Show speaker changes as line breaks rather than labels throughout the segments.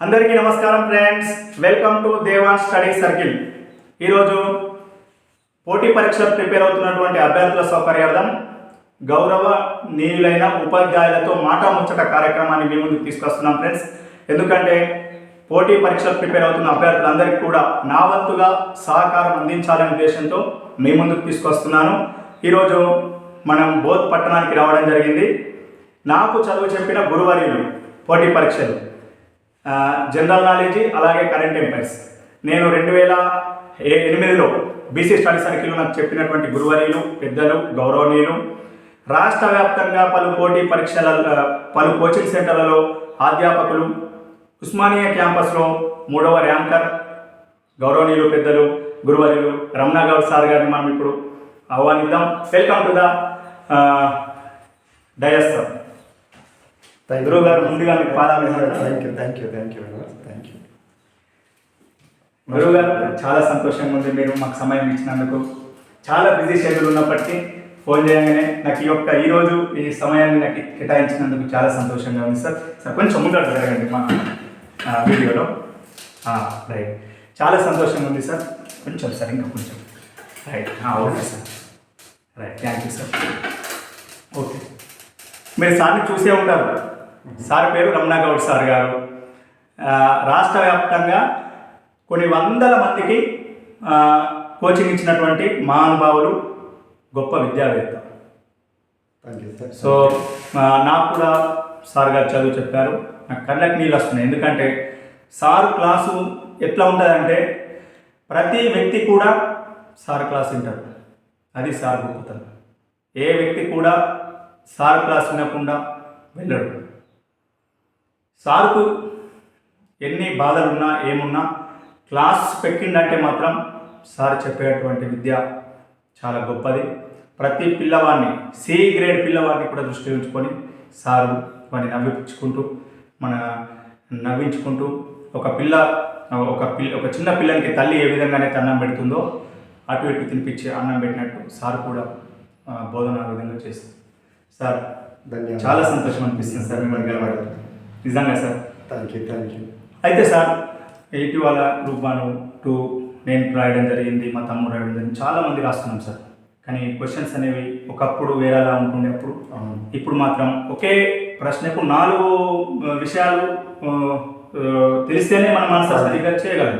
అందరికీ నమస్కారం friends welcome to Devan study circle ఈరోజు పోటీ పరీక్షలు ప్రిపేర్ అవుతున్నటువంటి అభ్యర్థుల సౌకర్యార్థం గౌరవ నీయులైన ఉపాధ్యాయులతో మాట ముచ్చట కార్యక్రమాన్ని మీ ముందుకు తీసుకొస్తున్నాం ఫ్రెండ్స్ ఎందుకంటే పోటీ పరీక్షలు ప్రిపేర్ అవుతున్న అభ్యర్థులందరికీ కూడా నా వంతుగా సహకారం అందించాలనే ఉద్దేశంతో మీ ముందుకు తీసుకొస్తున్నాను. ఈరోజు మనం బోధ్ పట్టణానికి రావడం జరిగింది. నాకు చదువు చెప్పిన గురువర్యులు పోటీ పరీక్షలు. జనరల్ నాలెడ్జ్ అలాగే కరెంట్ ఎంపైర్స్ నేను రెండు వేల ఎనిమిదిలో బీసీ స్టడీ సర్కిల్లో నాకు చెప్పినటువంటి గురువర్యులు పెద్దలు గౌరవనీయులు రాష్ట్ర వ్యాప్తంగా పలు పోటీ పరీక్షల పలు కోచింగ్ సెంటర్లలో అధ్యాపకులు ఉస్మానియా క్యాంపస్లో మూడవ ర్యాంకర్ గౌరవనీయులు పెద్దలు గురువర్యులు రమణ గౌడ్ సార్ గారిని మనం ఇప్పుడు ఆహ్వానిద్దాం. Welcome to the dais sir గురువు గారు ముందుగా మీకు పాదాలు
thank you thank you thank you thank you
గురువు గారు చాలా సంతోషంగా ఉంది. మీరు మాకు సమయం ఇచ్చినందుకు. చాలా బిజీ షెడ్యూల్ ఉన్నప్పటికీ ఫోన్ చేయగానే నాకు ఈ యొక్క ఈరోజు ఈ సమయాన్ని నాకు కేటాయించినందుకు చాలా సంతోషంగా ఉంది సార్. సార్ కొంచెం ముందర జరగండి మా వీడియోలో. రైట్. చాలా సంతోషంగా ఉంది సార్. కొంచెం సార్ ఇంకా కొంచెం. Right. Okay sir. Right. Thank you sir. Okay. మీరు సార్ని చూసే ఉంటారు. సార్ పేరు రమణ గౌడ్ సార్ గారు. రాష్ట్ర వ్యాప్తంగా కొన్ని వందల మందికి కోచింగ్ ఇచ్చినటువంటి మహానుభావులు గొప్ప విద్యావేత్త. సో నాకు కూడా సార్ గారు చదువు చెప్పారు. నాకు కళ్ళకి నీళ్ళు వస్తున్నాయి. ఎందుకంటే సార్ క్లాసు ఎట్లా ఉంటుందంటే ప్రతి వ్యక్తి కూడా సార్ క్లాస్ వింటారు. అది సార్ గొప్పతనం. ఏ వ్యక్తి కూడా సార్ క్లాస్ వినకుండా వెళ్ళడు సార్కు ఎన్ని బాధలున్నా ఏమున్నా క్లాస్ పెట్టిండంటే మాత్రం సార్ చెప్పేటువంటి విద్య చాలా గొప్పది. ప్రతి పిల్లవాడిని సి గ్రేడ్ పిల్లవాడిని కూడా దృష్టి ఉంచుకొని సారు వాడిని నవ్వించుకుంటూ మన నవ్వించుకుంటూ ఒక పిల్ల ఒక పిల్ల ఒక చిన్న పిల్లనికి తల్లి ఏ విధంగానైతే అన్నం పెడుతుందో అటు ఇటు తినిపించి అన్నం పెట్టినట్టు సార్ కూడా బోధన విధంగా చేస్తుంది. సార్ చాలా సంతోషం అనిపిస్తుంది సార్ మిమ్మల్ని కలవడం. నిజంగా sir.
Thank you thank you
అయితే సార్ ఇటీవల గ్రూప్ వన్ టూ నేను రాయడం జరిగింది మా తమ్ముడు రాయడం జరిగింది చాలా మంది రాస్తున్నాం సార్. కానీ క్వశ్చన్స్ అనేవి ఒకప్పుడు వేరేలా ఉంటుండే అప్పుడు ఇప్పుడు మాత్రం ఒకే ప్రశ్నకు నాలుగు విషయాలు తెలిస్తేనే మనం ఆన్సర్ సరిగ్గా చేయగలం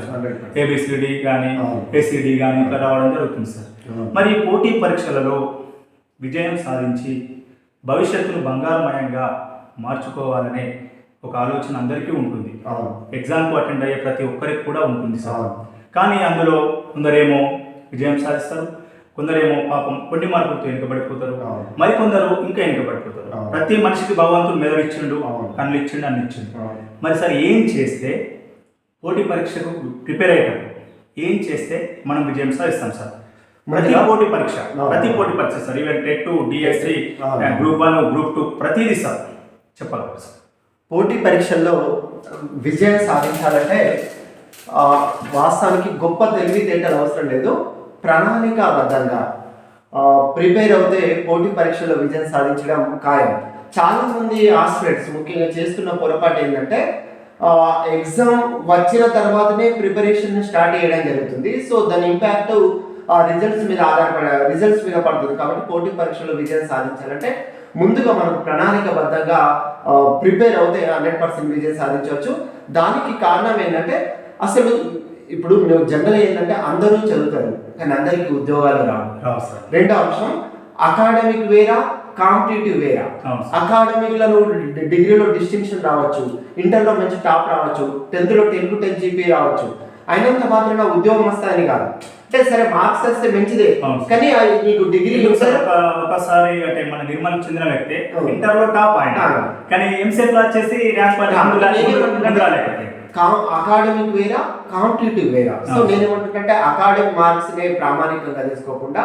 ఏబిసిడి కానీ. ఏసీడీ కానీ ఇట్లా రావడం జరుగుతుంది సార్. మరి పోటీ పరీక్షలలో విజయం సాధించి భవిష్యత్తును బంగారుమయంగా మార్చుకోవాలనే ఒక ఆలోచన అందరికీ ఉంటుంది ఎగ్జామ్కు అటెండ్ అయ్యే ప్రతి ఒక్కరికి కూడా ఉంటుంది సార్ కానీ అందులో కొందరేమో విజయం సాధిస్తారు కొందరేమో పాపం కొన్ని మార్కులతో వెనుకబడిపోతారు
అవును.
మరికొందరు ఇంకా వెనుకబడిపోతారు. ప్రతి మనిషికి భగవంతుడు మెదడు ఇచ్చిండు. కళ్ళు ఇచ్చిండు అన్ని ఇచ్చిండు మరి సార్ ఏం చేస్తే పోటీ పరీక్షకు ప్రిపేర్ అయ్యేటప్పుడు ఏం చేస్తే మనం విజయం సాధిస్తాం సార్ ప్రతి పోటీ పరీక్ష. ప్రతి పోటీ పరీక్ష sir even TET to DSC. Group one group two ప్రతిదీ సార్ చెప్పగలరు సార్
పోటీ పరీక్షల్లో విజయం సాధించాలంటే వాస్తవానికి గొప్ప తెలివితేటలు అవసరం లేదు. ప్రణాళికాబద్ధంగా ప్రిపేర్ అవుతే పోటీ పరీక్షల్లో విజయం సాధించడం ఖాయం. చాలా మంది ఆస్పిరెంట్స్ ముఖ్యంగా చేస్తున్న పొరపాటు ఏంటంటే ఎగ్జామ్ వచ్చిన తర్వాతనే ప్రిపరేషన్ స్టార్ట్ చేయడం జరుగుతుంది. సో దాని ఇంపాక్ట్ ఆ రిజల్ట్స్ మీద ఆధారపడ రిజల్ట్స్ మీద పడుతుంది. కాబట్టి పోటీ పరీక్షలో విజయం సాధించాలంటే ముందుగా మనం ప్రణాళికబద్ధంగా ప్రిపేర్ అవుతే హండ్రెడ్ పర్సెంట్ విజయం సాధించవచ్చు. దానికి కారణం ఏంటంటే అసలు ఇప్పుడు నువ్వు జనరల్ ఏంటంటే అందరూ చదువుతారు కానీ అందరికీ ఉద్యోగాలు రావు.
రావు సార్.
రెండో అంశం అకాడమిక్ వేరా కాంపిటేటివ్ వేరా?
అవును సార్.
అకాడమిక్లో నువ్వు డి- డిగ్రీలో డిస్టింక్షన్ రావచ్చు ఇంటర్లో మంచి టాప్ రావచ్చు టెన్త్లో టెన్ టు టెన్ జీపీ రావచ్చు. అయినంత మాత్రం ఉద్యోగం వస్తాయని కాదు. అంటే సరే మార్క్స్ వస్తే మంచిదే. కానీ నీకు డిగ్రీ
ఒకసారి అంటే మన నిర్మల్ చెందిన వ్యక్తి. ఇంటర్లో టాప్ ఆయన. కానీ ఎంసెట్లో వచ్చేసి ర్యాంక్.
అకాడమిక్ వేరా కాంపిటేటివ్ వేరా సో. నేనేమంటుంటే అకాడమిక్ మార్క్స్ నే ప్రామాణికంగా తీసుకోకుండా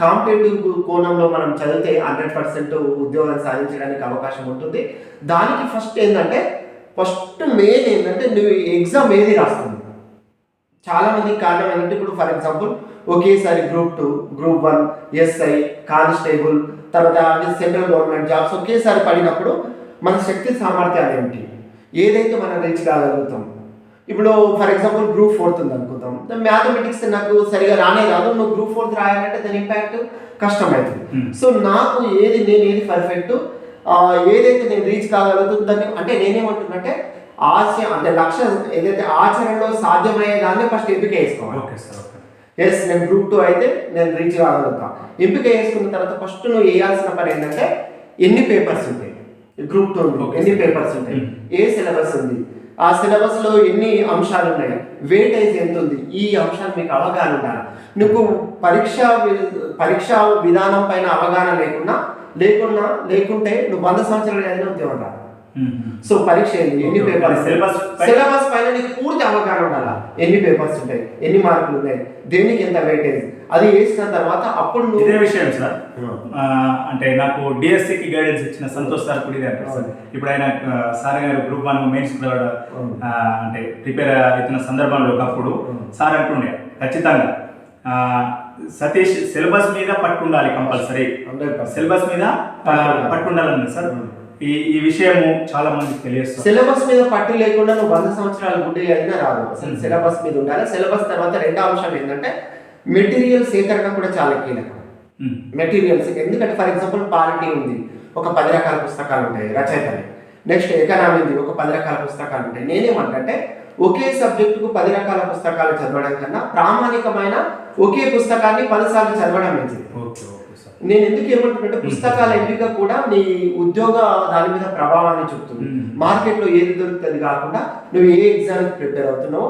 కాంపిటేటివ్ కోణంలో మనం చదివితే హండ్రెడ్ పర్సెంట్ ఉద్యోగం సాధించడానికి అవకాశం ఉంటుంది దానికి ఫస్ట్ ఏంటంటే ఫస్ట్ మెయిన్ ఏంటంటే నువ్వు ఎగ్జామ్ ఏది రాస్తుంది చాలా మందికి కారణం ఏంటంటే ఇప్పుడు ఫర్ ఎగ్జాంపుల్ ఒకేసారి group two group one SI constable తర్వాత సెంట్రల్ గవర్నమెంట్ జాబ్స్ ఒకేసారి పడినప్పుడు మన శక్తి సామర్థ్యాలు ఏమిటి ఏదైతే మనం రీచ్ కాగలుగుతాం? ఇప్పుడు ఫర్ ఎగ్జాంపుల్ గ్రూప్ ఫోర్త్ ఉంది అనుకుందాం. మ్యాథమెటిక్స్ నాకు సరిగా రానే రాదు. నువ్వు గ్రూప్ ఫోర్త్ రాయాలంటే దాని ఇంపాక్ట్ కష్టమవుతుంది.
Hmm.
సో నాకు ఏది నేను ఏది పర్ఫెక్ట్ ఏదైతే నేను రీచ్ కాగలుగుతుందో దాన్ని అంటే నేనేమంటున్నట్టే ఆశ అంటే లక్ష్యం ఏదైతే ఆచరణలో సాధ్యమయ్యే దాన్ని ఫస్ట్ ఎంపిక చేసుకోవాలి.
ఓకే సార్
ఎస్ నేను గ్రూప్ టూ అయితే నేను రీచ్ కాగలుగుతా ఎంపిక చేసుకున్న తర్వాత ఫస్ట్ నువ్వు వేయాల్సిన పని ఏంటంటే ఎన్ని పేపర్స్ ఉంటాయి? గ్రూప్ టూ ఎన్ని. పేపర్స్ ఉంటాయి. ఏ సిలబస్ ఉంది? ఆ సిలబస్లో ఎన్ని అంశాలు ఉన్నాయి? వెయిటేజ్ ఎంత ఉంది? ఈ అంశాలు మీకు అవగాహన ఉండాలి నువ్వు పరీక్ష పరీక్ష విధానం పైన అవగాహన లేకున్నా లేకున్నా లేకుంటే నువ్వు వంద సంవత్సరాలు చదివిన ఉద్యోగం రాదు సో పరీక్ష ఏంది? ఎన్ని. పేపర్స్
పై-
సిలబస్ పైన నీకు పూర్తి అవగాహన ఉండాలా? ఎన్ని పేపర్స్ ఉంటాయి? ఎన్ని మార్కులు ఉన్నాయి దేనికి ఎంత వెయిటేజ్ అది వేసిన తర్వాత అప్పుడు
ఇదే విషయం సార్. అంటే నాకు డిఎస్సికి గైడెన్స్ ఇచ్చిన సంతోష్ సార్ కూడా ఇదే అంటారు సార్. ఇప్పుడు ఆయన సార్ గారు గ్రూప్ వన్ మెయిన్స్ అంటే ప్రిపేర్ అవుతున్న సందర్భంలో ఒకప్పుడు. సార్ అంటుండే ఖచ్చితంగా సతీష్ సిలబస్ మీద పట్టు ఉండాలి కంపల్సరీ
100%.
సిలబస్ మీద ఆ, పట్టు ఉండాలన్నారు సార్. ఈ ఈ విషయము చాలా మందికి తెలియస్తుంది
సిలబస్ మీద పట్టు లేకుండా నువ్వు వంద సంవత్సరాలు గుడ్డి అయినా రాదు. అసలు
Hmm.
సిలబస్ మీద ఉండాలి. సిలబస్ తర్వాత రెండో అంశం ఏంటంటే మెటీరియల్ సేకరణ కూడా చాలా కీలకం. మెటీరియల్స్ ఎందుకంటే ఫర్ ఎగ్జాంపుల్ పాలిటీ ఉంది. ఒక పది రకాల పుస్తకాలు ఉంటాయి రచయితలు నెక్స్ట్ ఎకనామీ ఉంది. ఒక పది రకాల పుస్తకాలు ఉంటాయి. నేనేమంటే ఒకే సబ్జెక్టుకు పది రకాల పుస్తకాలు చదవడం కన్నా ప్రామాణికమైన ఒకే పుస్తకాన్ని పదిసార్లు చదవడం మంచిది. నేను ఎందుకు ఏమంటున్నట్టే పుస్తకాల ఎంపిక కూడా నీ ఉద్యోగ దాని మీద ప్రభావాన్ని చూపుతుంది. మార్కెట్లో ఏది దొరుకుతుంది కాకుండా నువ్వు ఏ ఎగ్జామ్కి ప్రిపేర్ అవుతున్నావో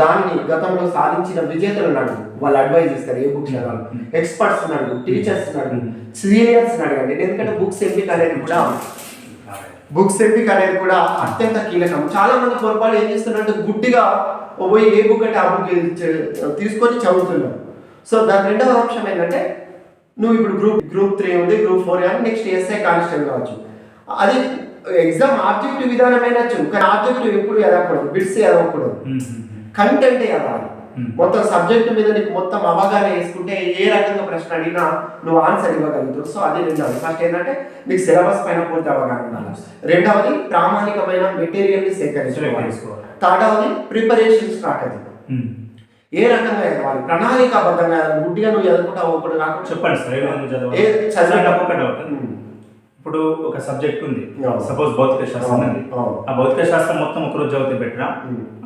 దాన్ని గతంలో సాధించిన విజేతలను అడుగు. వాళ్ళు అడ్వైజ్ ఇస్తారు ఏ బుక్స్ చదవాలి. ఎక్స్పర్ట్స్ అడుగు టీచర్స్ అడుగు
Hmm.
సీనియర్స్ అడగండి. ఎందుకంటే బుక్స్ ఎంపిక అనేది కూడా బుక్స్ ఎంపిక అనేది కూడా అత్యంత కీలకం. చాలా మంది పొరపాటు ఏం చేస్తున్నారంటే గుడ్డిగా పోయి ఏ బుక్ అంటే ఆ బుక్ తీసుకొని చదువుతున్నారు. సో దాని రెండవ అంశం ఏంటంటే నువ్వు ఇప్పుడు గ్రూప్ గ్రూప్ త్రీ ఉంది గ్రూప్ ఫోర్ కానీ నెక్స్ట్ ఎస్ఐ కానిస్టేబుల్ కావచ్చు. అది ఎగ్జామ్ ఆబ్జెక్టివ్ విధానమైనచ్చు కానీ ఆబ్జెక్టివ్ ఎప్పుడు ఎదగకూడదు బిట్స్ ఎదగకూడదు. Content
Hmm.
మొత్తం సబ్జెక్ట్ మీద నీకు మొత్తం అవగాహన వేసుకుంటే ఏ రకంగా ప్రశ్న అడిగినా నువ్వు ఆన్సర్ ఇవ్వగలుగుతావు. సో అది రెండవది. ఫస్ట్ ఏంటంటే నీకు సిలబస్ పైన పూర్తి అవగాహన ఉండాలి. రెండవది ప్రామాణికమైన మెటీరియల్ని సేకరించుకోవాలి. థర్డవది ప్రిపరేషన్ స్ట్రాటజీ ఏ రకంగా చదవాలి ప్రణాళికాబద్ధంగా గుడ్డిగా నువ్వు చదువుకుంటా ఒకటి కాకుండా
చెప్పండి సార్ ఏ విధంగా చదవాలి
ఏ చదివే-
సార్, నాకు ఒక డౌట్. ఇప్పుడు ఒక సబ్జెక్ట్ ఉంది. సపోజ్ భౌతిక శాస్త్రం ఉంది. ఆ భౌతిక శాస్త్రం మొత్తం ఒక రోజు చదివితే బెటరా.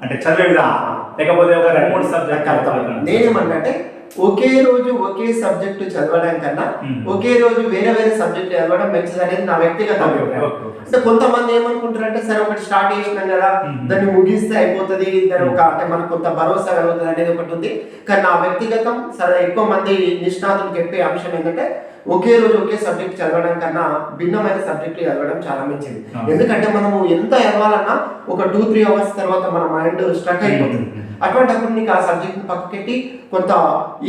అంటే చదివే విధానం లేకపోతే ఒక రెండు మూడు సబ్జెక్ట్
నాకు అర్థమైంది. నేనేమంటే ఒకే రోజు ఒకే సబ్జెక్టు చదవడం కన్నా. ఒకే రోజు వేరే వేరే సబ్జెక్టు చదవడం మంచిది అనేది నా వ్యక్తిగత అభిప్రాయం. అంటే కొంతమంది ఏమనుకుంటారంటే సరే ఒకటి స్టార్ట్ చేసినాం కదా. దాన్ని ముగిస్తే అయిపోతుంది దాని ఒక అంటే మనకు కొంత భరోసా కలుగుతుంది అనేది ఒకటి ఉంది కానీ నా వ్యక్తిగతం సరే ఎక్కువ మంది నిష్ణాతులు చెప్పే అంశం ఏంటంటే ఒకే రోజు ఒకే సబ్జెక్ట్ చదవడం కన్నా భిన్నమైన సబ్జెక్టులు చదవడం చాలా మంచిది. ఎందుకంటే మనము ఎంత చదవాలన్నా ఒక టూ త్రీ అవర్స్ తర్వాత మన మైండ్ స్ట్రక్ అయిపోతుంది. అటువంటిప్పుడు నీకు ఆ సబ్జెక్ట్ పక్కకెట్టి కొంత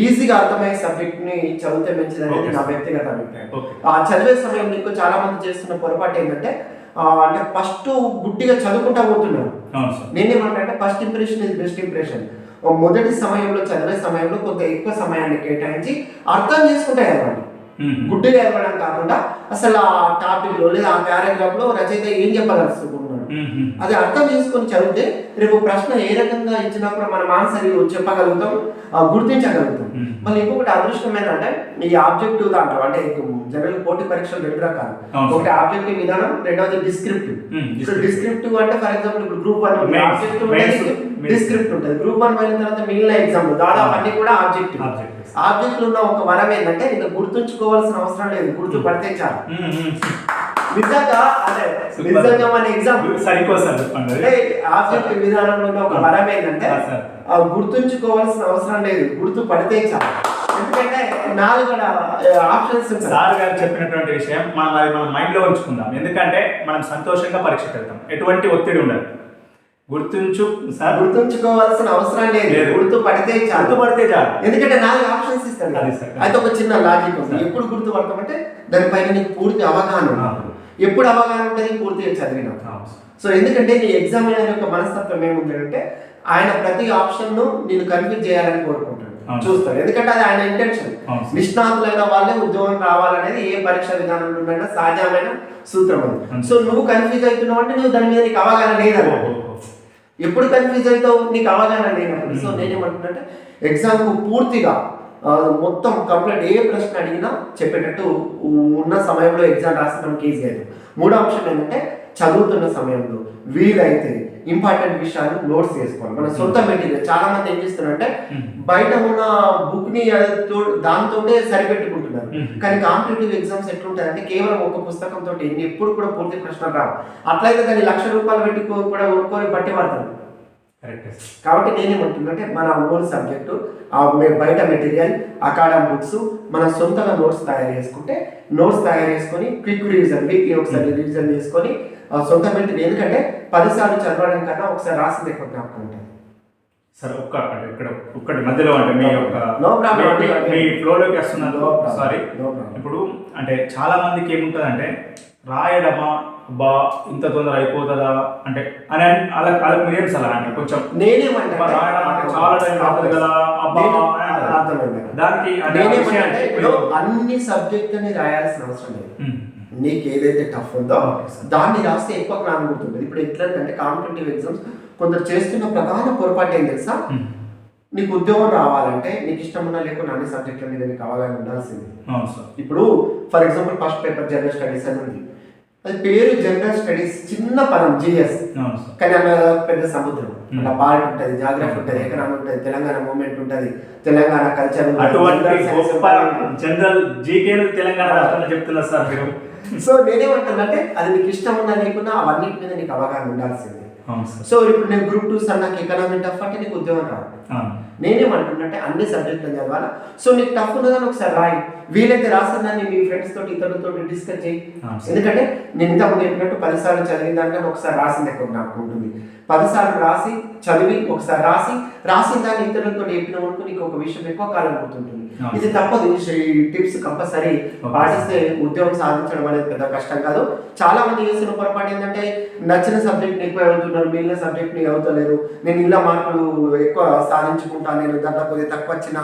ఈజీగా అర్థమయ్యే సబ్జెక్ట్ని చదివితే మంచిది అనేది నా. వ్యక్తిగత అభిప్రాయం ఆ చదివే సమయంలో ఇంకో చాలా మంది చేస్తున్న పొరపాటు ఏంటంటే అంటే ఫస్ట్ గుడ్డిగా చదువుకుంటా పోతున్నారు
sir
నేనేమంటే first impression is best impression మొదటి సమయంలో చదివే సమయంలో కొంత ఎక్కువ సమయాన్ని కేటాయించి అర్థం చేసుకుంటే చదవండి. గుడ్డిగా చదవడం కాకుండా అసలు ఆ టాపిక్లో లేదా ఆ ప్యారాగ్రాఫ్లో రచయిత ఏం చెప్పదలుచుకున్నాడు అది అర్థం చేసుకొని చదివితే రేపు ప్రశ్న ఏ రకంగా ఇచ్చినా కూడా మనం ఆన్సర్ చెప్పగలుగుతాం గుర్తించగలుగుతాం. మళ్ళీ ఇంకొకటి అదృష్టం ఏంటంటే ఈ ఆబ్జెక్టివ్ దాంట్లో అంటే జనరల్ పోటీ పరీక్షలు రెండు రకాలు. ఒకటి ఆబ్జెక్టివ్ విధానం రెండవది డిస్క్రిప్టివ్ ఇప్పుడు డిస్క్రిప్టివ్ అంటే ఫర్ ఎగ్జాంపుల్ ఇప్పుడు గ్రూప్ వన్ ఆబ్జెక్టివ్. డిస్క్రిప్ట్ ఉంటుంది. గ్రూప్ వన్ అయిన తర్వాత మిగిలిన ఎగ్జామ్ దాదాపు అన్ని కూడా ఆబ్జెక్టివ్. ఆబ్జెక్ట్ ఉన్న ఒక వరం ఏంటంటే ఇంకా గుర్తుంచుకోవాల్సిన అవసరం లేదు. గుర్తు పడితే చాలు. నిజంగా అదే. నిజంగా మన ఎగ్జామ్
సరిపో సార్ చెప్పండి.
అంటే ఆబ్జెక్ట్ విధానంలో ఒక వరం ఏంటంటే గుర్తుంచుకోవాల్సిన అవసరం లేదు గుర్తు పడితే చాలు. ఎందుకంటే నాలుగు ఆప్షన్స్
సార్ గారు చెప్పినటువంటి విషయం మనం అది మన మైండ్లో ఉంచుకుందాం. ఎందుకంటే మనం సంతోషంగా పరీక్షకు వెళ్తాం ఎటువంటి ఒత్తిడి ఉండదు. గుర్తుంచు సార్.
గుర్తుంచుకోవాల్సిన అవసరం లేదు.
లేదు.
గుర్తు పడితే చాలు.
గుర్తుపడితే చాలు.
ఎందుకంటే నాలుగు ఆప్షన్స్ ఇస్తాను. అయితే ఒక చిన్న లాజిక్ ఉంది. ఎప్పుడు గుర్తుపడతామంటే దానిపైన నీకు పూర్తి అవగాహన ఉన్నప్పుడు ఎప్పుడు అవగాహన ఉంటుంది పూర్తిగా
సార్.
సో ఎందుకంటే నీ ఎగ్జామినర్ యొక్క మనస్తత్వం ఏముందంటే ఆయన ప్రతి ఆప్షన్ను నేను కన్ఫ్యూజ్ చేయాలని కోరుకుంటాడు
అవును.
చూస్తారు ఎందుకంటే అది ఆయన ఇంటెన్షన్. నిష్ణాతులైన వాళ్ళే ఉద్యోగం రావాలనేది ఏ పరీక్ష విధానంలోనైనా సహజమైన సూత్రం అది. సో నువ్వు కన్ఫ్యూజ్ అవుతున్నావు అంటే నువ్వు దాని మీద నీకు అవగాహన లేదన్నమాట ఎప్పుడు కన్ఫ్యూజ్ అవుతావు నీకు అవగాహన లేనప్పుడు సో
మ్మ్.
నేనేమంటున్నానంటే ఎగ్జామ్కు పూర్తిగా మొత్తం కంప్లీట్ ఏ ప్రశ్న అడిగినా చెప్పేటట్టు ఉన్న సమయంలో ఎగ్జామ్ రాసి మనకి ఈజీ అయింది మూడో అంశం ఏంటంటే చదువుతున్న సమయంలో వీలైతే ఇంపార్టెంట్ విషయాలు నోట్స్ చేసుకోవాలి. మన సొంత మెటీరియల్ చాలా మంది ఏం చేస్తున్నారంటే బయట ఉన్న బుక్ని దాంతో సరిపెట్టుకుంటున్నారు.
మ్మ్.
కానీ కాంపిటేటివ్ ఎగ్జామ్స్ ఎట్లుంటాయంటే కేవలం ఒక పుస్తకంతో ఎప్పుడు కూడా పూర్తి ప్రశ్నలు రావు. అట్లయితే దాన్ని లక్ష రూపాయలు పెట్టి కూ- కూడా కొనుక్కొని బట్టి పడతారు
కరెక్ట్
కాబట్టి నేనేమంటున్నానంటే మన ఓన్ సబ్జెక్టు బయట మెటీరియల్ అకాడమ్ బుక్స్ మన సొంతంగా నోట్స్ తయారు చేసుకుంటే నోట్స్ తయారు చేసుకొని క్విక్ రివిజన్ వీక్లీ ఒకసారి రివిజన్ చేసుకొని ఆ సొంత మెటీరియల్ ఎందుకంటే పదిసార్లు చదవడం కన్నా ఒకసారి రాసింది ఎక్కువ జ్ఞాపకం ఉంటుంది.
సార్ ఒక్క అంటే ఇక్కడ ఒక్కటి మధ్యలో అంటే మీ యొక్క. మీ- ఫ్లోలోకి
problem.
సారీ. ఇప్పుడు అంటే చాలా మందికి ఏముంటుందంటే రాయడమా బా ఇంత తొందర అయిపోతుందా అంటే అని అలా వాళ్ళకి మీరేం సలహా అంటే కొంచెం
నేనేమంటే
రాయడం అంటే చాలా టైం పడుతుంది కదా అబ్బా. దానికి అంటే
నేనేమంటే ఇప్పుడు అన్ని సబ్జెక్టుని రాయాల్సిన అవసరం లేదు. నీకు ఏదైతే టఫ్ ఉందో. దాన్ని రాస్తే ఎక్కువ జ్ఞానం గుర్తుంటుంది ఇప్పుడు ఎట్లంటే కాంపిటేటివ్ ఎగ్జామ్స్ కొందరు చేస్తున్న ప్రధాన పొరపాటు ఏం తెలుసా. నీకు ఉద్యోగం రావాలంటే నీకు ఇష్టం ఉన్నా లేకుండా అన్ని సబ్జెక్టుల మీద నీకు అవగాహన ఉండాల్సింది. ఇప్పుడు for example first paper general studies అని ఉంది. అది పేరు జనరల్ స్టడీస్ చిన్న పదం జిఎస్. కానీ అన్న పెద్ద సముద్రం. అలా పార్ట్ ఉంటుంది జాగ్రఫీ ఉంటుంది ఎకనామీ ఉంటుంది తెలంగాణ మూమెంట్ ఉంటుంది తెలంగాణ కల్చర్
జనరల్ జీకేలు తెలంగాణ రాష్ట్రంలో చెప్తున్నారు సార్
సో నేనేమంటానంటే అది నీకు ఇష్టం ఉన్నా లేకున్నా అవన్నిటి మీద నీకు అవగాహన ఉండాల్సింది. సో ఇప్పుడు నేను గ్రూప్ టూ సార్ నాకు ఎకనామీ టఫ్ అంటే నీకు ఉద్యోగం రావాలి
అవును
నేనేమంటున్నట్టే అన్ని సబ్జెక్టులు చదవాలా. సో నీకు టఫ్ ఉన్నదని ఒకసారి రాయి. వీలైతే రాసిందని మీ ఫ్రెండ్స్ తోటి ఇతరులతో డిస్కస్ చేయి. ఎందుకంటే నేను ఇంతకుముందు చెప్పినట్టు పదిసార్లు చదివిన దాంట్లో ఒకసారి రాసింది ఎక్కువ నాకు ఉంటుంది. పదిసార్లు రాసి చదివి ఒకసారి రాసి రాసిన దాన్ని ఇతరులతో చెప్పిన వరకు నీకు ఒక విషయం ఎక్కువ కాలం గుర్తుంటుంది. ఇది తప్పదు. ఈ టిప్స్ కంపల్సరీ. పాటిస్తే ఉద్యోగం సాధించడం అనేది పెద్ద కష్టం కాదు. చాలా మంది చేస్తున్న పొరపాటు ఏంటంటే నచ్చిన సబ్జెక్ట్ ఎక్కువ చదువుతున్నారు మిగిలిన సబ్జెక్ట్ని చదువుతలేరు. నేను ఇలా మార్కులు ఎక్కువ సాధించుకుంటాను నేను దాంట్లో కొద్దిగా తక్కువ వచ్చినా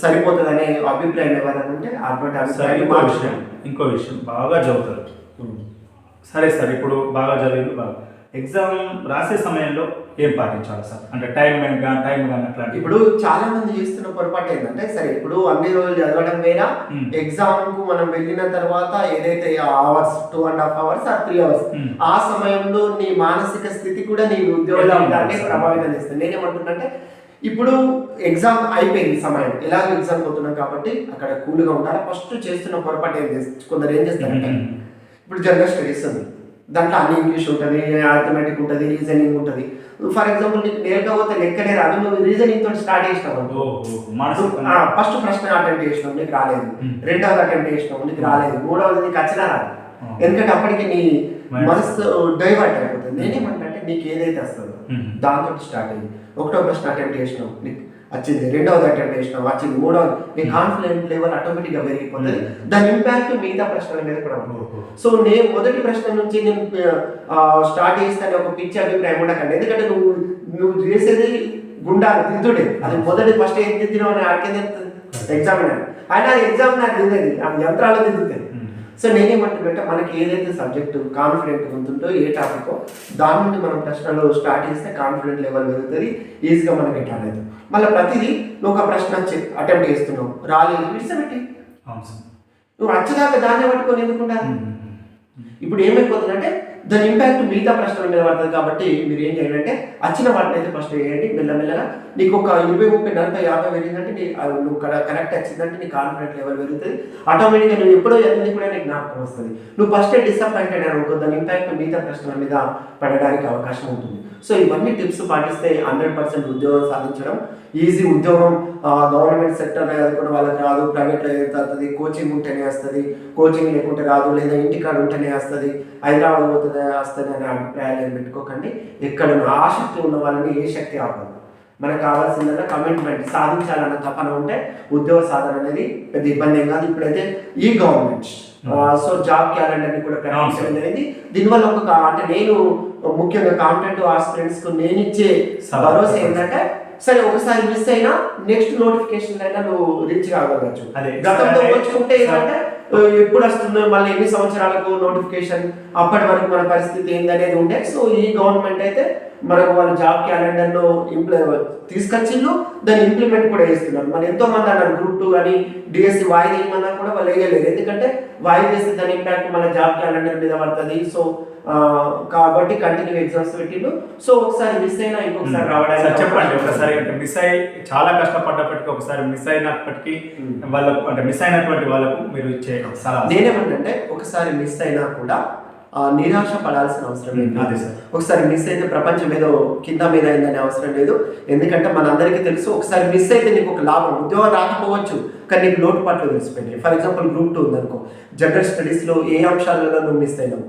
సరిపోతుంది అనే అభిప్రాయం ఎవరైనా ఉంటే అటువంటి అభిప్రాయం
ఇంకో విషయం బాగా చదువుతారు. సరే సార్ ఇప్పుడు బాగా చదివింది బాగా. ఎగ్జామ్ రాసే సమయంలో ఏం పాటించాలి సార్? అంటే టైం కానీ టైం కానీ
ఇప్పుడు చాలా మంది చేస్తున్న పొరపాటు ఏంటంటే సరే ఇప్పుడు అన్ని రోజులు చదవడం వేరా. ఎగ్జామ్కు మనం వెళ్ళిన తర్వాత ఏదైతే hours two and half hours ఆ త్రీ అవర్స్. ఆ సమయంలో నీ మానసిక స్థితి కూడా నీ ఉద్యోగ? ప్రభావితం చేస్తుంది. నేనేమంటున్నంటే ఇప్పుడు ఎగ్జామ్ అయిపోయింది సమయం. ఎలాగో ఎగ్జామ్ పోతున్నాం కాబట్టి అక్కడ కూల్గా ఉండాలి. ఫస్ట్ చేస్తున్న పొరపాటు ఏం చేస్తారు కొందరు ఏం చేస్తారంటే. ఇప్పుడు జనరల్ స్టడీస్ ఉంది. దాంట్లో అన్ని ఇంగ్లీష్ ఉంటుంది అర్థమెటిక్ ఉంటుంది రీజనింగ్ ఉంటుంది. ఫర్ ఎగ్జాంపుల్ నీకు నేరుగా పోతే లెక్కనే రాదు. నువ్వు రీజనింగ్ తోటి స్టార్ట్ చేసినావు ఫస్ట్ ప్రశ్న అటెంప్ట్ చేసినావు నీకు రాలేదు. రెండవది అటెంప్ట్ చేసినావు నీకు రాలేదు. మూడవది నీకు వచ్చినా రాదు. ఎందుకంటే అప్పటికి నీ. మనసు డైవర్ట్ అయిపోతుంది. నేనేమంటే నీకు ఏదైతే వస్తుందో. దాంతో స్టార్ట్ అయ్యి. ఒకటో ప్రశ్న అటెంప్ట్ చేసినావు నీకు వచ్చింది. రెండవది అటెంప్ట్ చేసినావు వచ్చింది. మూడవది. నీ
Hmm.
కాన్ఫిడెంట్ లెవెల్ ఆటోమేటిక్గా పెరిగిపోతుంది.
Hmm.
దాని ఇంపాక్ట్ మిగతా ప్రశ్నల మీద కూడా ఉంటుంది. సో నేను మొదటి ప్రశ్న నుంచి నేను ఆ, స్టార్ట్ చేస్తాను ఒక పిచ్చి అభిప్రాయం ఉండకండి. ఎందుకంటే నువ్వు నువ్వు చేసేది గుండాలు దిద్దుడే అది మొదటి ఫస్ట్ ఏం దిద్దినావు అని అడిగేది ఎగ్జామినర్ ఆయన ఎగ్జామ్ నాకు దిద్దేది అది యంత్రాలు
Hmm.
సో నేనేమంటున్నట్టే మనకి ఏదైతే సబ్జెక్టు కాన్ఫిడెంట్ ఉంటుందో ఏ టాపిక్ దాని నుండి మనం ప్రశ్నలు స్టార్ట్ చేస్తే కాన్ఫిడెంట్ లెవెల్ పెరుగుతుంది ఈజీగా మనకి ఎట్లేదు మళ్ళీ ప్రతిదీ నువ్వు ఒక ప్రశ్న అటెంప్ట్ చేస్తున్నావు రాలేదు విడిచిపెట్టి నువ్వు వచ్చేదాకా దాన్ని పట్టుకొని ఎందుకుంటారు
Hmm.
ఇప్పుడు ఏమైపోతుందంటే దాని ఇంపాక్ట్ మిగతా ప్రశ్నల మీద పడుతుంది కాబట్టి మీరు ఏం చేయండి అంటే వచ్చిన వాటిని అయితే ఫస్ట్ వేయండి మెల్లమెల్లగా. నీకు ఒక ఇరవై ముప్పై నలభై యాభై పెరిగిందంటే నీ ఆ నువ్వు కరెక్ట్ వచ్చిందంటే నీ కాన్ఫిడెంట్ లెవెల్ పెరుగుతుంది. ఆటోమేటిక్గా నువ్వు ఎప్పుడో ఎన్ని కూడా నీకు జ్ఞాపకం వస్తుంది. నువ్వు ఫస్ట్ డిసప్పాయింటెడ్ అనుకో దాని ఇంపాక్ట్ మిగతా ప్రశ్నల మీద పడడానికి అవకాశం ఉంటుంది. సో ఇవన్నీ టిప్స్ పాటిస్తే హండ్రెడ్ పర్సెంట్ ఉద్యోగం సాధించడం. ఈజీ ఉద్యోగం గవర్నమెంట్ సెక్టర్ చదువుకున్న వాళ్ళకి రాదు ప్రైవేట్లో వస్తుంది కోచింగ్ ఉంటేనే వస్తుంది కోచింగ్ లేకుంటే రాదు లేదా ఇంటికాడ ఉంటేనే వస్తుంది హైదరాబాద్ పోతుంది వస్తుంది అనే అభిప్రాయాలు పెట్టుకోకండి. ఎక్కడ ఆసక్తి ఉన్న వాళ్ళని ఏ శక్తి ఆపదు. మనకు కావాల్సిందన్నా కమిట్మెంట్ సాధించాలన్న తపన ఉంటే ఉద్యోగ సాధన అనేది పెద్ద ఇబ్బంది ఏం కాదు. ఇప్పుడైతే ఈ గవర్నమెంట్ సో జాబ్ క్యాలెండర్ని కూడా ప్రకటించడం అనేది దీనివల్ల ఒక అంటే నేను ముఖ్యంగా కాంటెంట్ ఆస్పిరెంట్స్కు నేను ఇచ్చే. భరోసా ఏంటంటే సరే ఒకసారి మిస్ అయినా నెక్స్ట్ నోటిఫికేషన్ అయినా నువ్వు రీచ్ కాగలవచ్చు. గతంతో
అంటే-
పోల్చుకుంటే ఏంటంటే ఎప్పుడు వస్తుందో మళ్ళీ ఎన్ని సంవత్సరాలకు నోటిఫికేషన్ అప్పటి వరకు మన పరిస్థితి ఏందనేది ఉండే సో ఈ గవర్నమెంట్ అయితే మనకు వాళ్ళ జాబ్ క్యాలెండర్ను ఇంప్ల తీసుకొచ్చిళ్ళు దాన్ని ఇంప్లిమెంట్ కూడా చేస్తున్నారు. మరి ఎంతో మంది అన్నారు గ్రూప్ టూ కానీ డిఎస్సి వాయిదా ఏమన్నా కూడా వాళ్ళు వేయలేరు ఎందుకంటే వాయిదా వేస్తే దాని ఇంపాక్ట్ మన జాబ్ క్యాలెండర్ మీద పడుతుంది. సో కాబట్టి కంటిన్యూ ఎగ్జామ్స్ పెట్టిండు సో ఒకసారి మిస్ అయినా ఇంకొకసారి
సార్
రావడానికి
చెప్పండి. ఒకసారి అంటే మిస్ అయ్యి చాలా కష్టపడ్డప్పటికీ ఒకసారి మిస్ అయినప్పటికీ. వాళ్ళకు అంటే మిస్ అయినటువంటి వాళ్ళకు మీరు ఇచ్చే సలహా.
నేనేమంటే ఒకసారి మిస్ అయినా కూడా నిరాశ పడాల్సిన అవసరం లేదు.
అదే సార్.
ఒకసారి మిస్ అయితే ప్రపంచం ఏదో కింద మీద అయిందనే అవసరం లేదు. ఎందుకంటే మనందరికీ తెలుసు ఒకసారి మిస్ అయితే నీకు ఒక లాభం ఉద్యోగం రాకపోవచ్చు కానీ నీకు లోటుపాట్లు తెలిసిపోయినాయి ఫర్ ఎగ్జాంపుల్ గ్రూప్ టూ ఉందనుకో. జనరల్ స్టడీస్లో ఏ అంశాలలో నువ్వు మిస్ అయినావు?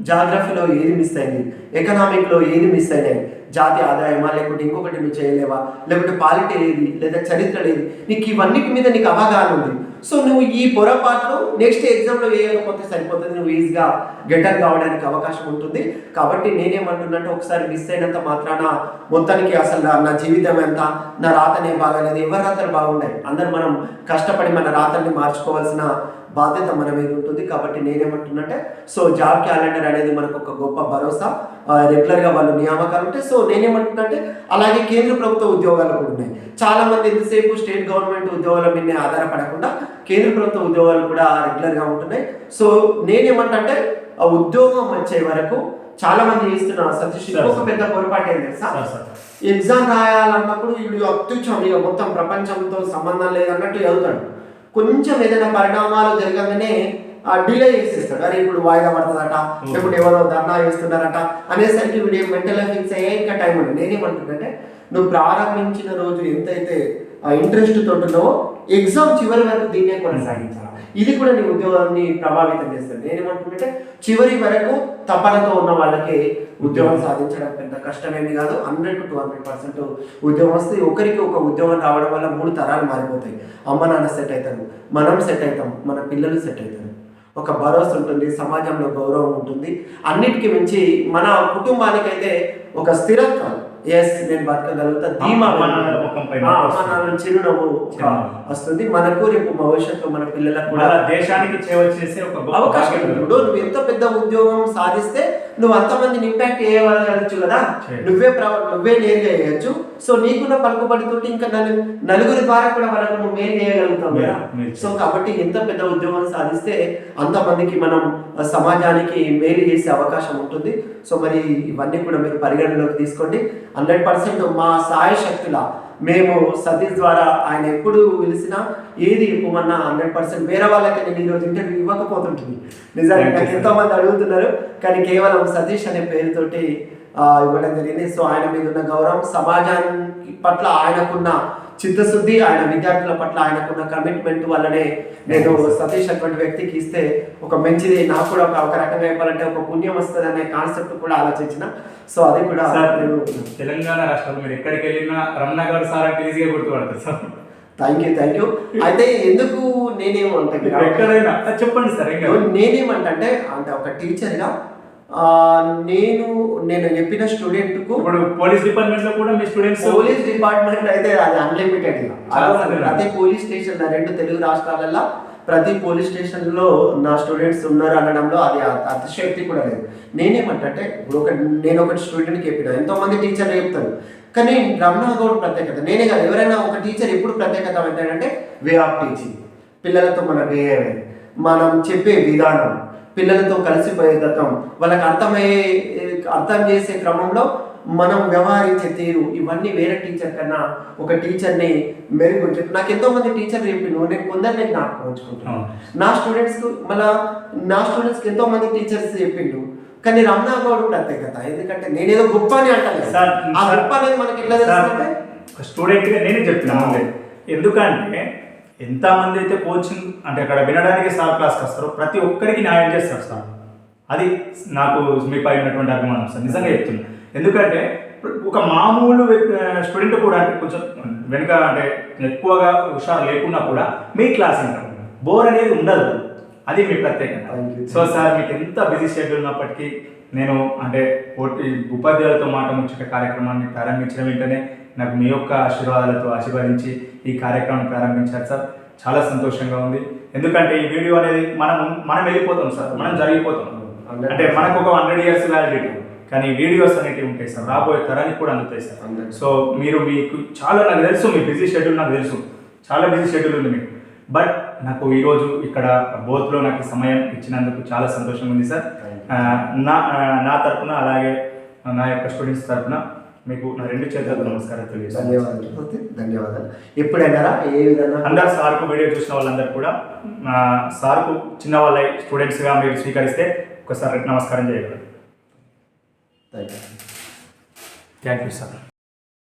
జాగ్రఫీలో ఏది మిస్ అయింది? ఎకనామిక్లో ఏది మిస్ అయినాయి? జాతి ఆదాయమా లేకుంటే ఇంకొకటి నువ్వు చేయలేవా? లేకుంటే పాలిటీ ఏది? లేదా చరిత్ర ఏది? నీకు ఇవన్నిటి మీద నీకు అవగాహన ఉంది. సో నువ్వు ఈ పొరపాట్లు నెక్స్ట్ ఎగ్జామ్లో వేయకపోతే సరిపోతుంది. నువ్వు ఈజీగా గెటర్ కావడానికి అవకాశం ఉంటుంది. కాబట్టి నేనేమంటున్నట్టు ఒకసారి మిస్ అయినంత మాత్రాన మొత్తానికి అసలు నా- నా జీవితం ఎంత? నా రాతనే బాగాలేదు. ఎవరి రాతలు బాగున్నాయి? అందరు మనం కష్టపడి మన రాతల్ని మార్చుకోవాల్సిన బాధ్యత మన మీద ఉంటుంది. కాబట్టి నేనేమంటున్నట్టే సో జాబ్ క్యాలెండర్ అనేది మనకు ఒక గొప్ప భరోసా. ఆ, regular గా వాళ్ళు నియామకాలు ఉంటాయి. సో నేనేమంటున్నట్టే అలాగే కేంద్ర ప్రభుత్వ ఉద్యోగాలు కూడా ఉన్నాయి. చాలా మంది ఎంతసేపు స్టేట్ గవర్నమెంట్ ఉద్యోగాల మీదనే ఆధారపడకుండా కేంద్ర ప్రభుత్వ ఉద్యోగాలు కూడా regular గా ఉంటున్నాయి. సో నేనేమంటే ఆ ఉద్యోగం వచ్చే వరకు చాలా మంది చేస్తున్న సతీష్ పెద్ద పొరపాటు ఏం తెలుసా? ఎగ్జామ్ రాయాలన్నప్పుడు వీడు అత్యుచ్చం ఇక మొత్తం ప్రపంచంతో సంబంధం లేదన్నట్టు చదువుతాడు. కొంచెం ఏదైనా పరిణామాలు జరగగానే డిలే చేసేస్తాడు. అరే ఇప్పుడు వాయిదా పడుతుందట లేకుంటే ఎవరో ధర్నా చేస్తున్నారట అనేసరికి వీడు మెంటల్ ఫిక్స్ అయ్యే ఇంకా టైం ఉంది నేనేమంటుందంటే నువ్వు ప్రారంభించిన రోజు ఎంతైతే ఇంట్రెస్ట్ తోటి ఉన్నావో ఎగ్జామ్ చివరి వరకు దీన్నే కొనసాగించాలి? ఇది కూడా నీ ఉద్యోగాన్ని ప్రభావితం చేస్తుంది. నేనేమంటుందంటే చివరి వరకు తపనతో ఉన్న వాళ్ళకి ఉద్యోగం సాధించడం పెద్ద కష్టమేమి కాదు. హండ్రెడ్ టు హండ్రెడ్ పర్సెంట్ ఉద్యోగం వస్తే ఒకరికి ఒక ఉద్యోగం రావడం వల్ల మూడు తరాలు మారిపోతాయి. అమ్మ నాన్న సెట్ అవుతారు మనం సెట్ అవుతాం మన పిల్లలు సెట్ అవుతారు. ఒక భరోసా ఉంటుంది సమాజంలో గౌరవం ఉంటుంది. అన్నిటికీ మించి మన కుటుంబానికైతే ఒక స్థిరత్వం. ఎస్ నేను బతకగలుగుతా. ధీమా
నాన్నల
చిరునవ్వు. వస్తుంది. మనకు రేపు భవిష్యత్తు మన పిల్లలకు కూడా
మన దేశానికి సేవ చేసే ఒక
అవకాశం. ఇప్పుడు నువ్వు ఎంత పెద్ద ఉద్యోగం సాధిస్తే నువ్వు అంతమందిని ఇంపాక్ట్ చేయగలగచ్చు కదా. నువ్వే నువ్వే నేరుగా చేయొచ్చు. సో నీకున్న పలుకుబడితోటి ఇంకా నలుగురి ద్వారా కూడా వాళ్ళకు నువ్వు మేలు చేయగలుగుతావు కదా. సో కాబట్టి ఎంత పెద్ద ఉద్యోగం సాధిస్తే అంతమందికి మనం సమాజానికి మేలు చేసే అవకాశం ఉంటుంది. సో మరి ఇవన్నీ కూడా మీరు పరిగణలోకి తీసుకోండి. హండ్రెడ్ పర్సెంట్ మా సాయ శక్తుల మేము సతీష్ ద్వారా ఆయన ఎప్పుడు పిలిచినా ఏది ఇవ్వమన్నా హండ్రెడ్ పర్సెంట్ వేరే వాళ్ళకి నేను ఈరోజు ఇంటర్వ్యూ ఇవ్వకపోతుంటుంది నిజంగా నాకు. ఎంతో మంది అడుగుతున్నారు కానీ కేవలం సతీష్ అనే పేరుతోటి ఆ, ఇవ్వడం జరిగింది సో ఆయన మీద ఉన్న గౌరవం సమాజానికి పట్ల ఆయనకున్న చిత్తశుద్ధి ఆయన విద్యార్థుల పట్ల ఆయనకున్న కమిట్మెంట్ వల్లనే నేను. సతీష్ అటువంటి వ్యక్తికి ఇస్తే ఒక మంచిది నాకు కూడా ఒక రకంగా చెప్పాలంటే ఒక పుణ్యం వస్తుంది అనే కాన్సెప్ట్ కూడా ఆలోచించిన సో అది కూడా
తెలంగాణ రాష్ట్రంలో మీరు ఎక్కడికి వెళ్ళినా రమణ గారు సార్ అంటే ఈజీగా గుర్తుపడతారు sir
thank you thank you అయితే ఎందుకు నేనేమంటే
ఎక్కడైనా అది చెప్పండి సార్.
నేనేమంటే అంటే ఒక టీచర్గా నేను నేను చెప్పిన స్టూడెంట్కు
ఇప్పుడు పోలీస్ డిపార్ట్మెంట్లో కూడా మీ స్టూడెంట్స్
పోలీస్ డిపార్ట్మెంట్ అయితే అది అన్లిమిటెడ్ ప్రతి పోలీస్ స్టేషన్ రెండు తెలుగు రాష్ట్రాలలో ప్రతి పోలీస్ స్టేషన్లో నా స్టూడెంట్స్ ఉన్నారు అనడంలో అది అ- అతిశయోక్తి కూడా లేదు. నేనేమంటే ఇప్పుడు ఒక నేను ఒకటి స్టూడెంట్కి చెప్పిన ఎంతో మంది టీచర్లు చెప్తారు. కానీ రమణ గౌడ్ ప్రత్యేకత నేనే కాదు ఎవరైనా ఒక టీచర్ ఎప్పుడు ప్రత్యేకత ఏంటంటే వే ఆఫ్ టీచింగ్ పిల్లలతో మన బిహేవియర్ మనం చెప్పే విధానం. పిల్లలతో కలిసిపోయే తత్వం వాళ్ళకి అర్థమయ్యే అర్థం చేసే క్రమంలో మనం వ్యవహరించే తీరు. ఇవన్నీ వేరే టీచర్ కన్నా ఒక టీచర్ని మెరుగుంచు నాకు ఎంతో మంది టీచర్లు చెప్పిండు నేను కొందరిని జ్ఞాపకం ఉంచుకుంటాను. నా స్టూడెంట్స్ మళ్ళా నా స్టూడెంట్స్కి ఎంతో మంది టీచర్స్ చెప్పిండు కానీ రమణా గౌడ్ ప్రత్యేకత ఎందుకంటే నేనేదో గొప్ప అని అంటాను
సార్,
ఆ గొప్ప అనేది మనకి ఎట్లా
సార్,
తెలుస్తుందంటే
ఒక స్టూడెంట్గా నేనే చెప్తున్నాను ఎందుకంటే ఎంతమంది అయితే కోచింగ్ అంటే అక్కడ వినడానికి సార్ క్లాస్కి వస్తారో ప్రతి ఒక్కరికి న్యాయం చేస్తారు సార్ అది నాకు మీపై ఉన్నటువంటి అభిమానం సార్ నిజంగా చెప్తున్నా. ఎందుకంటే ఒక మామూలు స్టూడెంట్ కూడా కొంచెం వెనుక అంటే ఎక్కువగా హుషారు లేకున్నా కూడా మీ క్లాస్ వింటాం బోర్ అనేది ఉండదు. అది మీ ప్రత్యేకత. సో సార్ మీకు ఎంత బిజీ షెడ్యూల్ ఉన్నప్పటికీ నేను అంటే ఉపాధ్యాయులతో మాట ముచ్చట కార్యక్రమాన్ని ప్రారంభించిన వెంటనే నాకు మీ యొక్క ఆశీర్వాదాలతో ఆశీర్వదించి ఈ కార్యక్రమం ప్రారంభించారు సార్. చాలా సంతోషంగా ఉంది. ఎందుకంటే ఈ వీడియో అనేది మనం మనం వెళ్ళిపోతాం సార్. మనం జరిగిపోతాం. అంటే మనకు ఒక హండ్రెడ్ ఇయర్స్ వ్యాలిడిటీ కానీ వీడియోస్ అనేటివి ఉంటాయి సార్. రాబోయే తరానికి కూడా అందుతాయి సార్. సో మీరు మీకు చాలా నాకు తెలుసు మీ బిజీ షెడ్యూల్ నాకు తెలుసు. చాలా బిజీ షెడ్యూల్ ఉంది మీకు. బట్ నాకు ఈరోజు ఇక్కడ బోత్లో నాకు సమయం ఇచ్చినందుకు చాలా సంతోషంగా ఉంది సార్. నా నా తరపున అలాగే నా యొక్క స్టూడెంట్స్ తరపున మీకు నా రెండు చేతులకు నమస్కారం తెలియజేస్తాను.
ధన్యవాదాలు. ఎప్పుడైనా ఏ విధంగా?
అందరు సార్కు వీడియో చూసిన వాళ్ళందరూ కూడా సార్కు చిన్న వాళ్ళ స్టూడెంట్స్గా మీరు స్వీకరిస్తే ఒకసారి నమస్కారం చేయగలరు.
Thank you
thank you sir.